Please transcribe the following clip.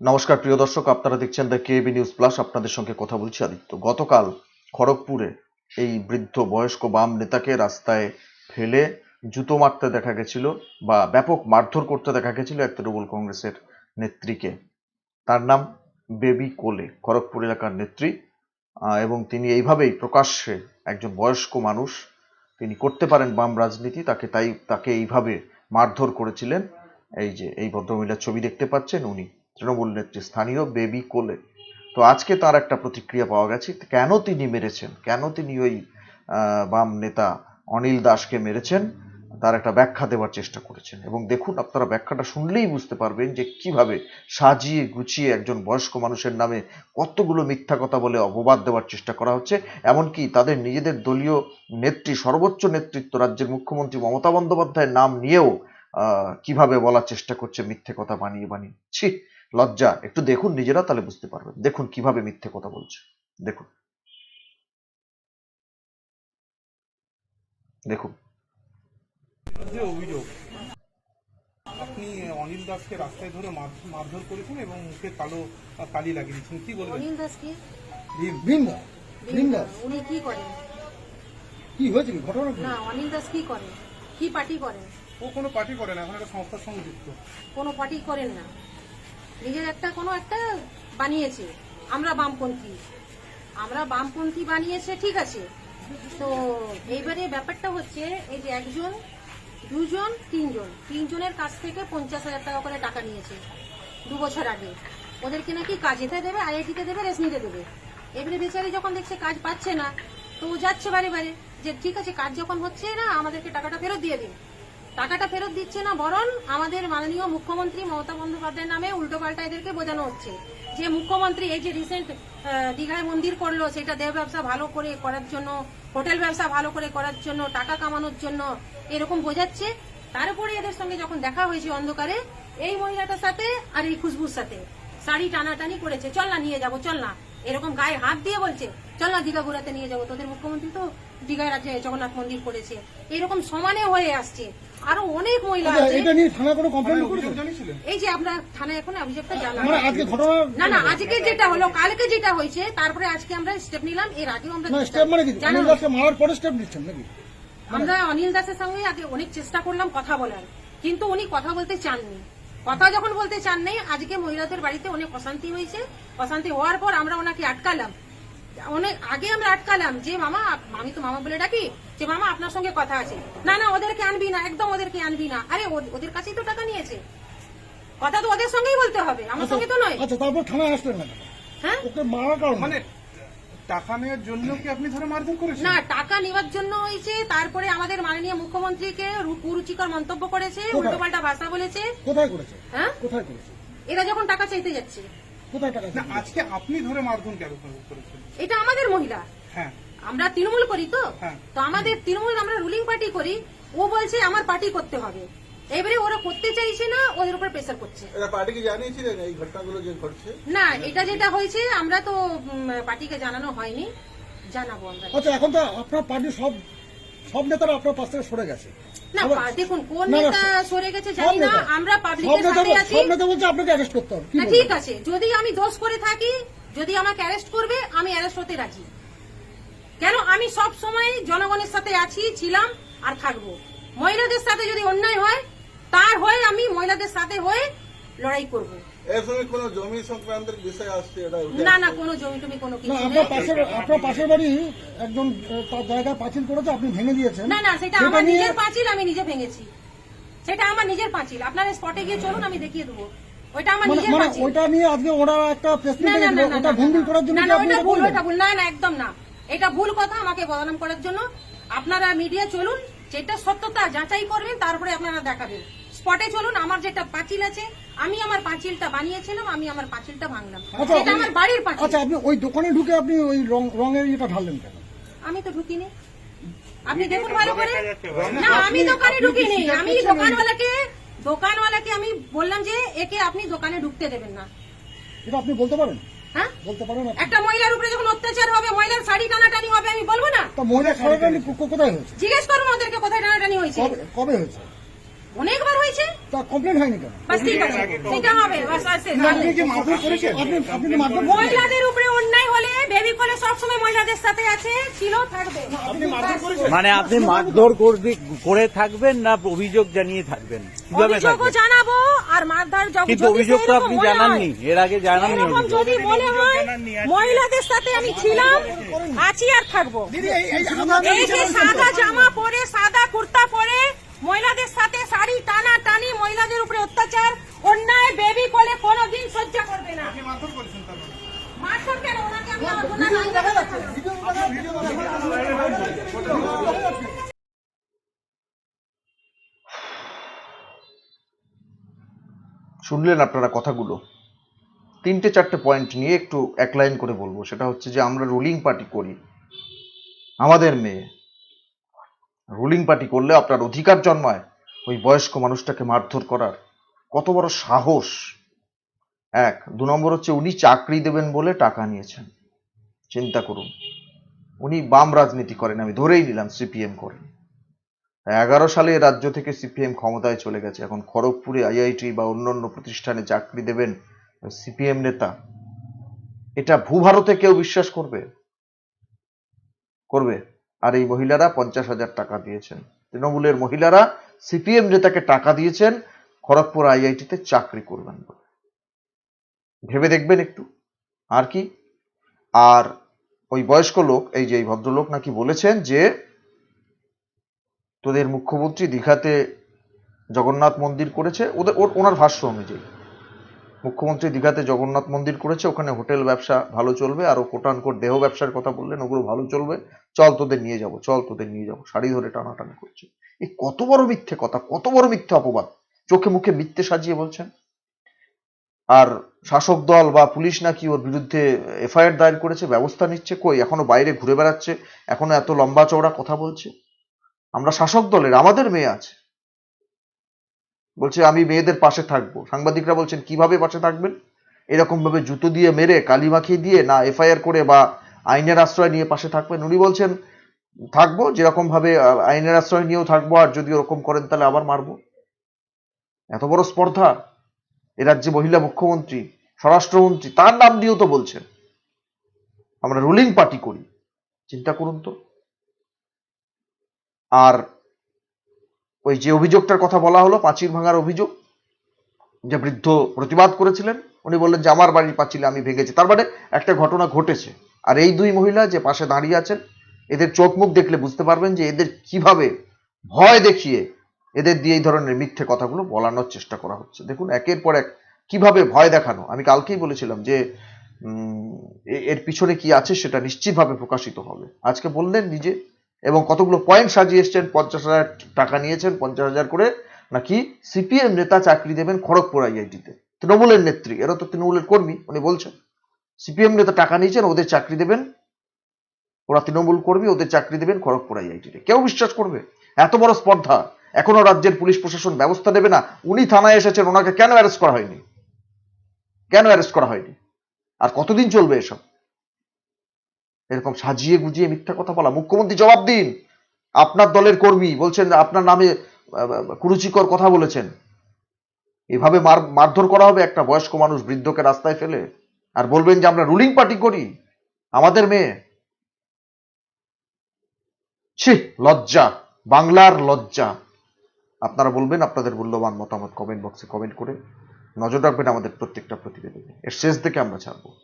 নমস্কার, প্রিয় দর্শক, আপনারা দেখছেন দ্য কেবি নিউজ প্লাস আপনাদের সঙ্গে কথা বলছি আদিত্য। গতকাল খড়গপুরে এই বৃদ্ধ বয়স্ক বাম নেতাকে রাস্তায় ফেলে জুতো মারতে দেখা গেছিল বা ব্যাপক মারধর করতে দেখা গেছিল এক তৃণমূল কংগ্রেসের নেত্রীকে। তার নাম বেবি কোলে, খড়গপুর এলাকার নেত্রী। এবং তিনি এইভাবেই প্রকাশ্যে একজন বয়স্ক মানুষ, তিনি করতে পারেন বাম রাজনীতি, তাকে তাই, তাকে এইভাবে মারধর করেছিলেন। এই যে, এই ভদ্রমহিলার ছবি দেখতে পাচ্ছেন উনি। তৃণমূল নেত্রী স্থানীয় বেবি কোলে। তো আজকে তার একটা প্রতিক্রিয়া পাওয়া গেছে, কেন তিনি মেরেছেন? কেন তিনি ওই বাম নেতা অনিল দাসকে মেরেছেন? তার একটা ব্যাখ্যা দেওয়ার চেষ্টা করেছেন। এবং দেখুন, আপনারা ব্যাখ্যাটা শুনলেই বুঝতে পারবেন যে কীভাবে সাজিয়ে গুছিয়ে একজন বয়স্ক মানুষের নামে কতগুলো মিথ্যা কথা বলে অপবাদ দেওয়ার চেষ্টা করা হচ্ছে। এমনকি তাদের নিজেদের দলীয় নেত্রী, সর্বোচ্চ নেতৃত্ব রাজ্যের মুখ্যমন্ত্রী মমতা বন্দ্যোপাধ্যায়ের নাম নিয়েও কীভাবে বলার চেষ্টা করছে মিথ্যে কথা বানিয়ে বানিয়ে। ছি লজ্জা একটু দেখুন নিজেরা তাহলে বুঝতে পারবেন। দেখুন কীভাবে মিথ্যে কথা বলছে। দেখুন। দেখুন। অভিযোগ আপনি অনিল দাসকে রাস্তায় ধরে মারধর করেছেন এবং মুখে কালো কালি লাগিয়ে দিয়েছেন। কি বলবেন? অনিল দাস কি? ভীম ভিন্ডা ভিন্ডা উনি কি করেন? কি হয়েছে কি? ঘটনা না অনিল দাস কি করেন? কি পার্টি করেন? ও কোনো পার্টি করে না এখন একটা সংস্থার সঙ্গে যুক্ত। কোনো পার্টি করেন না। নিজের একটা কোনো একটা বানিয়েছে। আমরা বামপন্থী। আমরা বামপন্থী বানিয়েছে, ঠিক আছে। তো এইবারে ব্যাপারটা হচ্ছে, এই যে একজন, দুজন, তিনজন। তিনজনের কাছ থেকে পঞ্চাশ হাজার টাকা করে টাকা নিয়েছে দু বছর আগে। ওদেরকে নাকি কাজেতে দেবে, আইআইটিতে দেবে রেশমিতে দেবে। এবারে বেচারি যখন দেখছে কাজ পাচ্ছে না, তো ও যাচ্ছে বারে বারে যে, ঠিক আছে, কাজ যখন হচ্ছে না, আমাদেরকে টাকাটা ফেরত দিয়ে দিন। টাকাটা ফেরত দিচ্ছে না বরং আমাদের মাননীয় মুখ্যমন্ত্রী মমতা বন্দ্যোপাধ্যায়ের নামে উল্টোপাল্টা এদেরকে বোঝানো হচ্ছে। যে মুখ্যমন্ত্রী এই যে রিসেন্ট দীঘায় মন্দির করল, সেটা দেহ ব্যবসা ভালো করে করার জন্য, হোটেল ব্যবসা ভালো করে করার জন্য, টাকা কামানোর জন্য এরকম বোঝাচ্ছে। তারপরে এদের সঙ্গে যখন দেখা হয়েছে অন্ধকারে, এই মহিলাটার সাথে আর এই খুশবুর সাথে। শাড়ি টানাটানি করেছে, চল না নিয়ে যাব, চল না। এরকম গায়ে হাত দিয়ে বলছে, চল না দীঘা ঘুরাতে নিয়ে যাব। তোদের মুখ্যমন্ত্রী তো দীঘায় রাজ্যে জগন্নাথ মন্দির করেছে। এরকম সমানে হয়ে আসছে। আরও অনেক মহিলা আচ্ছা, আছে। এটা নিয়ে থানা কোনো কমপ্লেন থানায় করেছে? অভিযোগ জানিয়েছিলেন। এই যে আমরা থানায় এখন অভিযোগটা মানে জানালাম আজকে ঘটনা না না আজকে যেটা হলো কালকে যেটা হয়েছে তারপরে আজকে আমরা স্টেপ নিলাম এর আগেও আমরা না স্টেপ মানে কি? অনিল দাসকে মারার পরে স্টেপ নিচ্ছেন নাকি? আমরা অনিল দাসের সঙ্গে আগে অনেক চেষ্টা করলাম কথা বলার কিন্তু উনি কথা বলতে চাননি। কথা যখন বলতে চাননি আজকে মহিলাদের বাড়িতে অনেক অশান্তি হয়েছে। অশান্তি হওয়ার পর আমরা ওনাকে আটকালাম। অনেক আগে আমরা আটকালাম যে মামা আমি তো মামা বলে ডাকি যে মামা আপনার সঙ্গে কথা আছে। না না ওদেরকে আনবি না একদম ওদেরকে আনবি না। আরে ওদের কাছেই তো টাকা নিয়েছে। কথা তো ওদের সঙ্গেই বলতে হবে আমার সঙ্গে তো নয়। আচ্ছা তারপর থানায় আসলেন না হ্যাঁ? ওকে মারার কারণ মানে টাকা নেওয়ার জন্য কি আপনি ধরে মারধর করেছেন? না টাকা নেওয়ার জন্য হয়েছে তারপরে আমাদের মাননীয় মুখ্যমন্ত্রীকে কুরুচিকর মন্তব্য করেছে? উল্টোপাল্টা ভাষা বলেছে। কোথায় করেছে? হ্যাঁ? কোথায় করেছে? এরা যখন টাকা চাইতে যাচ্ছে। কোথায় টাকা না আজকে আপনি ধরে মারধর কেন করেছেন? এটা আমাদের মহিলা। হ্যাঁ। আমরা তৃণমূল করি তো? হ্যাঁ। তো আমাদের তৃণমূল আমরা রুলিং পার্টি করি ও বলছে আমার পার্টি করতে হবে। এবারে ওরা করতে চাইছে না ওদের উপর প্রেসার করছে। পার্টিকে জানিয়েছিলেন? এই ঘটনাগুলো যে ঘটছে? না এটা যেটা হয়েছে আমরা তো পার্টিকে জানানো হয়নি। জানাব আমরা। আচ্ছা এখন তো আপনার পার্টি সব সব নেতারা আপনার পাশ থেকে সরে গেছে। না দেখুন কোন না, না, নেতা সরে গেছে জানি না আমরা পাবলিকের সাথে আছি। সব নেতা বলছে আপনাকে অ্যারেস্ট করতে হবে। না ঠিক আছে যদি আমি দোষ করে থাকি যদি আমাকে অ্যারেস্ট করবে আমি অ্যারেস্ট হতে রাজি। কেন? আমি সব সময় জনগণের সাথে আছি ছিলাম আর থাকব। মহিলাদের সাথে যদি অন্যায় হয় তার হয়ে আমি মহিলাদের সাথে হয়ে লড়াই করব। এর সঙ্গে কোনো জমি সংক্রান্তের বিষয় আসছে এটা না না কোনো জমি টমি কোনো না আপনার পাশের আপনার পাশের বাড়ি একজন তার জায়গায় পাঁচিল করেছে আপনি ভেঙে দিয়েছেন। না না সেটা সেটা আমার নিজের পাঁচিল আমি নিজে ভেঙেছি। সেটা আমার নিজের পাঁচিল। আপনারা স্পটে গিয়ে চলুন আমি দেখিয়ে দেবো। ওইটা আমার নিজের পাঁচিল। ওইটা নিয়ে আজকে ওরা একটা প্রেস না মিটে না না না ওটা না, ভুল করার জন্য না কি না আপনি ওইটা এটা ভুল করলেন? ভুল। না না একদম না। এটা ভুল কথা আমাকে বদনাম করার জন্য। আপনারা মিডিয়া চলুন যেটা সত্যতা যাচাই করবেন তারপরে আপনারা দেখাবেন। স্পটে চলুন আমার যেটা পাঁচিল আছে আমি আমার পাঁচিলটা বানিয়েছিলাম আমি আমার পাঁচিলটা ভাঙলাম। আচ্ছা, এটা আমার বাড়ির পাঁচিল। আচ্ছা আপনি ওই দোকানে ঢুকে আপনি ওই রং রঙের ইয়েটা ঢাললেন কেন? আমি তো ঢুকিনি। আপনি দেখুন ভালো করে। না, আমি দোকানে ঢুকিনি। আমি দোকানওয়ালাকে দোকানওয়ালাকে আমি বললাম যে একে আপনি দোকানে ঢুকতে দেবেন না। এটা আপনি বলতে পারেন? হ্যাঁ? বলতে পারেন? একটা মহিলার উপরে যখন অত্যাচার হবে মহিলার শাড়ি টানাটানি হবে আমি বলব না? তা কোথায় হয়েছে? জিজ্ঞেস করুন ওদেরকে কোথায় টানাটানি হয়েছে। কবে হয়েছে? অনেকবার হয়েছে? তা কমপ্লেন হয়নি কেন? বাস ঠিক আছে। সেটা হবে বাস শেষ। আপনি কি মারধর করেছে আপনি আপনি মারধর মহিলাদের উপরে অন্যায় হলে বেবি কলে সবসময় মহিলাদের সাথে আছে ছিল থাকবে। আপনি মারধর করেছেন? মানে আপনি মারধর করবে করে থাকবেন না অভিযোগ জানিয়ে থাকবেন? কীভাবে অভিযোগও জানাব আর মারধার যখন কিন্তু অভিযোগ তো আপনি জানাননি এর আগে জানাননি এরকম যদি মনে হয় মহিলাদের সাথে আমি ছিলাম আছি আর থাকব। দিদি এই এই এই যে সাদা জামা পরে সাদা কুর্তা পরে মহিলাদের সাথে শাড়ি টানা টানি মহিলাদের উপরে অত্যাচার অন্যায় বেবি কোলে কোনোদিন সহ্য করবে না মারধর করেছেন তার মানে। মারধর কেন ওনাকে আমি ওনার আইনে দেখাচ্ছি। শুনলেন আপনারা কথাগুলো? তিনটে চারটে পয়েন্ট নিয়ে একটু এক লাইন করে বলব। সেটা হচ্ছে যে, আমরা রুলিং পার্টি করি। আমাদের মেয়ে রুলিং পার্টি করলে আপনার অধিকার জন্মায় ওই বয়স্ক মানুষটাকে মারধর করার। কত বড় সাহস! এক, দু নম্বর হচ্ছে উনি চাকরি দেবেন বলে টাকা নিয়েছেন। চিন্তা করুন। উনি বাম রাজনীতি করেন, আমি ধরেই নিলাম সিপিএম করেন। এগারো সালে রাজ্য থেকে সিপিএম ক্ষমতায় চলে গেছে। এখন খড়গপুরে আইআইটি বা অন্যান্য প্রতিষ্ঠানে চাকরি দেবেন সিপিএম নেতা। এটা ভূভারতে কেউ বিশ্বাস করবে? করবে। আর এই মহিলারা পঞ্চাশ হাজার টাকা দিয়েছেন। তৃণমূলের মহিলারা সিপিএম নেতাকে টাকা দিয়েছেন, খড়গপুর আইআইটিতে চাকরি করবেন বলে। ভেবে দেখবেন একটু। আর কি? আর ওই বয়স্ক লোক, এই যে এই ভদ্রলোক নাকি বলেছেন যে তোদের মুখ্যমন্ত্রী দীঘাতে জগন্নাথ মন্দির করেছে, ওদের ওর ওনার ভাষ্য অনুযায়ী। মুখ্যমন্ত্রী দীঘাতে জগন্নাথ মন্দির করেছে, ওখানে হোটেল ব্যবসা ভালো চলবে, আর ও কোটানকোট দেহ ব্যবসার কথা বললেন, ওগুলো ভালো চলবে। চল তোদের নিয়ে যাব, চল তোদের নিয়ে যাব, শাড়ি ধরে টানাটানি করছে। এই কত বড় মিথ্যে কথা, কত বড় মিথ্যে অপবাদ। চোখে মুখে মিথ্যে সাজিয়ে বলছেন। আর শাসক দল বা পুলিশ নাকি ওর বিরুদ্ধে এফআইআর দায়ের করেছে, ব্যবস্থা নিচ্ছে কই? এখনও বাইরে ঘুরে বেড়াচ্ছে, এখনও এত লম্বা চওড়া কথা বলছে। আমরা শাসক দলের, আমাদের মেয়ে আছে। বলছে, আমি মেয়েদের পাশে থাকব। সাংবাদিকরা বলছেন, কীভাবে পাশে থাকবেন? এরকম ভাবে জুতো দিয়ে মেরে, কালি মাখিয়ে দিয়ে না, এফআইআর করে বা আইনের আশ্রয় নিয়ে পাশে থাকবেন। উনি বলছেন, থাকব, যেরকম ভাবে আইনের আশ্রয় নিয়েও থাকব, আর যদি ওরকম করেন তাহলে আবার মারবো। এত বড় স্পর্ধা। এ রাজ্যে মহিলা মুখ্যমন্ত্রী, স্বরাষ্ট্রমন্ত্রী, তার নাম দিয়েও তো বলছেন। আমরা রুলিং পার্টি করি। চিন্তা করুন তো। আর ওই যে অভিযোগটার কথা বলা হলো, পাঁচিল ভাঙার অভিযোগ, যে বৃদ্ধ প্রতিবাদ করেছিলেন, উনি বললেন যে, আমার বাড়ির পাঁচিলে আমি ভেঙেছি। তার মানে একটা ঘটনা ঘটেছে। আর এই দুই মহিলা যে পাশে দাঁড়িয়ে আছেন, এদের চোখ মুখ দেখলে বুঝতে পারবেন যে, এদের কীভাবে ভয় দেখিয়ে এদের দিয়ে এই ধরনের মিথ্যে কথাগুলো বলানোর চেষ্টা করা হচ্ছে। দেখুন, একের পর এক কীভাবে ভয় দেখানো। আমি কালকেই বলেছিলাম যে এর পিছনে কি আছে সেটা নিশ্চিতভাবে প্রকাশিত হবে। আজকে বললেন নিজে এবং কতগুলো পয়েন্ট সাজিয়ে এসছেন? পঞ্চাশ হাজার টাকা নিয়েছেন, পঞ্চাশ হাজার করে নাকি সিপিএম নেতা চাকরি দেবেন খড়গপুর আইআইটিতে তৃণমূলের নেত্রী, এরা তো তৃণমূলের কর্মী, উনি বলছেন। সিপিএম নেতা টাকা নিয়েছেন, ওদের চাকরি দেবেন। ওরা তৃণমূল কর্মী, ওদের চাকরি দেবেন খড়গপুর আইআইটিতে কেউ বিশ্বাস করবে? এত বড় স্পর্ধা, এখনও রাজ্যের পুলিশ প্রশাসন ব্যবস্থা নেবে না। উনি থানায় এসেছেন, ওনাকে কেন অ্যারেস্ট করা হয়নি? কেন অ্যারেস্ট করা হয়নি? আর কতদিন চলবে এসব? এরকম সাজিয়ে গুজিয়ে মিথ্যা কথা বলা। মুখ্যমন্ত্রী জবাব দিন। আপনার দলের কর্মী বলছেন, আপনার নামে কুরুচিকর কথা বলেছেন। এভাবে মার, মারধর করা হবে একটা বয়স্ক মানুষ বৃদ্ধকে রাস্তায় ফেলে? আর বলবেন যে, আমরা রুলিং পার্টি করি, আমাদের মেয়ে। ছি, লজ্জা, বাংলার লজ্জা। আপনারা বলবেন, আপনাদের মূল্যবান মতামত কমেন্ট বক্সে কমেন্ট করে নজর রাখবেন আমাদের প্রত্যেকটা প্রতিবেদনে। এর শেষ থেকে আমরা ছাড়বো।